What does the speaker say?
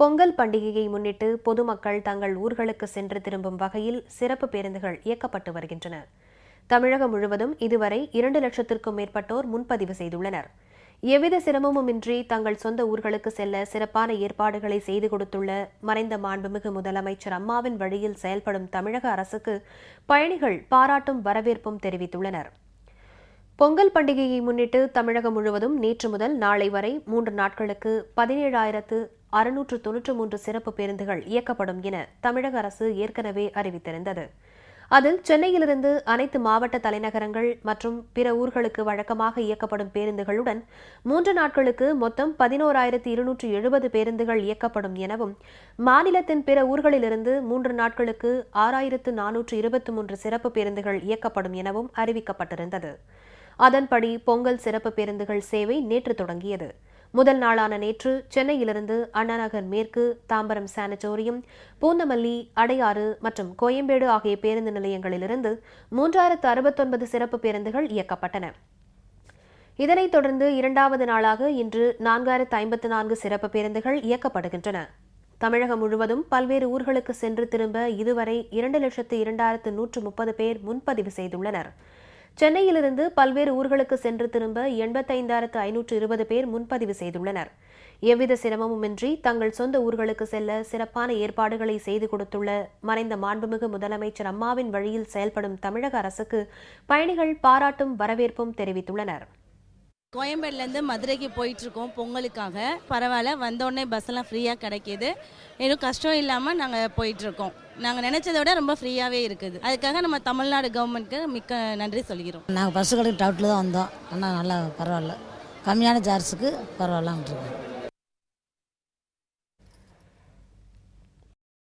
பொங்கல் பண்டிகையை முன்னிட்டு பொதுமக்கள் தங்கள் ஊர்களுக்கு சென்று திரும்பும் வகையில் சிறப்பு பேருந்துகள் இயக்கப்பட்டு வருகின்றன. தமிழகம் முழுவதும் இதுவரை இரண்டு லட்சத்திற்கும் மேற்பட்டோர் முன்பதிவு செய்துள்ளனர். எவ்வித சிரமமுமின்றி தங்கள் சொந்த ஊர்களுக்கு செல்ல சிறப்பான ஏற்பாடுகளை செய்து கொடுத்துள்ள மறைந்த மாண்புமிகு முதலமைச்சர் அம்மாவின் வழியில் செயல்படும் தமிழக அரசுக்கு பயணிகள் பாராட்டும் வரவேற்பும் தெரிவித்துள்ளனர். பொங்கல் பண்டிகையை முன்னிட்டு தமிழகம் முழுவதும் நேற்று முதல் நாளை வரை மூன்று நாட்களுக்கு பதினேழாயிரத்து அறுநூற்று தொன்னூற்று மூன்று சிறப்பு பேருந்துகள் இயக்கப்படும் என தமிழக அரசு ஏற்கனவே அறிவித்திருந்தது. அதில் சென்னையிலிருந்து அனைத்து மாவட்ட தலைநகரங்கள் மற்றும் பிற ஊர்களுக்கு வழக்கமாக இயக்கப்படும் பேருந்துகளுடன் மூன்று நாட்களுக்கு மொத்தம் பதினோராயிரத்து இருநூற்று எழுபது பேருந்துகள் இயக்கப்படும் எனவும் மாநிலத்தின் பிற ஊர்களிலிருந்து மூன்று நாட்களுக்கு ஆறாயிரத்து நானூற்று இருபத்தி மூன்று சிறப்பு பேருந்துகள் இயக்கப்படும் எனவும் அறிவிக்கப்பட்டிருந்தது. அதன்படி பொங்கல் சிறப்பு பேருந்துகள் சேவை நேற்று தொடங்கியது. முதல் நாளான நேற்று சென்னையிலிருந்து அண்ணாநகர் மேற்கு தாம்பரம் சானிட்டோரியம் பூந்தமல்லி அடையாறு மற்றும் கோயம்பேடு ஆகிய பேருந்து நிலையங்களிலிருந்து மூன்றாயிரத்து அறுபத்தொன்பது சிறப்பு பேருந்துகள் இயக்கப்பட்டன. இதனைத் தொடர்ந்து இரண்டாவது நாளாக இன்று நான்காயிரத்து ஐம்பத்து நான்கு சிறப்பு பேருந்துகள் இயக்கப்படுகின்றன. தமிழகம் முழுவதும் பல்வேறு ஊர்களுக்கு சென்று திரும்ப இதுவரை இரண்டு லட்சத்து இரண்டாயிரத்து நூற்று முப்பது பேர் முன்பதிவு செய்துள்ளனர். சென்னையிலிருந்து பல்வேறு ஊர்களுக்கு சென்று திரும்ப எண்பத்தைந்தாயிரத்து ஐநூற்று இருபது பேர் முன்பதிவு செய்துள்ளனர். எவ்வித சிரமமுமின்றி தங்கள் சொந்த ஊர்களுக்கு செல்ல சிறப்பான ஏற்பாடுகளை செய்து கொடுத்துள்ள மறைந்த மாண்புமிகு முதலமைச்சர் அம்மாவின் வழியில் செயல்படும் தமிழக அரசுக்கு பயணிகள் பாராட்டும் வரவேற்பும் தெரிவித்துள்ளனர். கோயம்பேடுலேருந்து மதுரைக்கு போயிட்டுருக்கோம் பொங்கலுக்காக. பரவாயில்ல வந்தோடனே பஸ்ஸெல்லாம் ஃப்ரீயாக கிடைக்கிது. எதுவும் கஷ்டம் இல்லாமல் நாங்கள் போயிட்டுருக்கோம். நாங்கள் நினச்சதை விட ரொம்ப ஃப்ரீயாகவே இருக்குது. அதுக்காக நம்ம தமிழ்நாடு கவர்மெண்ட்க்கு மிக்க நன்றி சொல்கிறோம் நாங்கள் பஸ்ஸுகளுக்கு டவுட்டில் தான் வந்தோம். ஆனால் நல்லா பரவாயில்ல. கம்மியான சார்ஜுக்கு பரவாயில்லன்ட்ருக்கோம்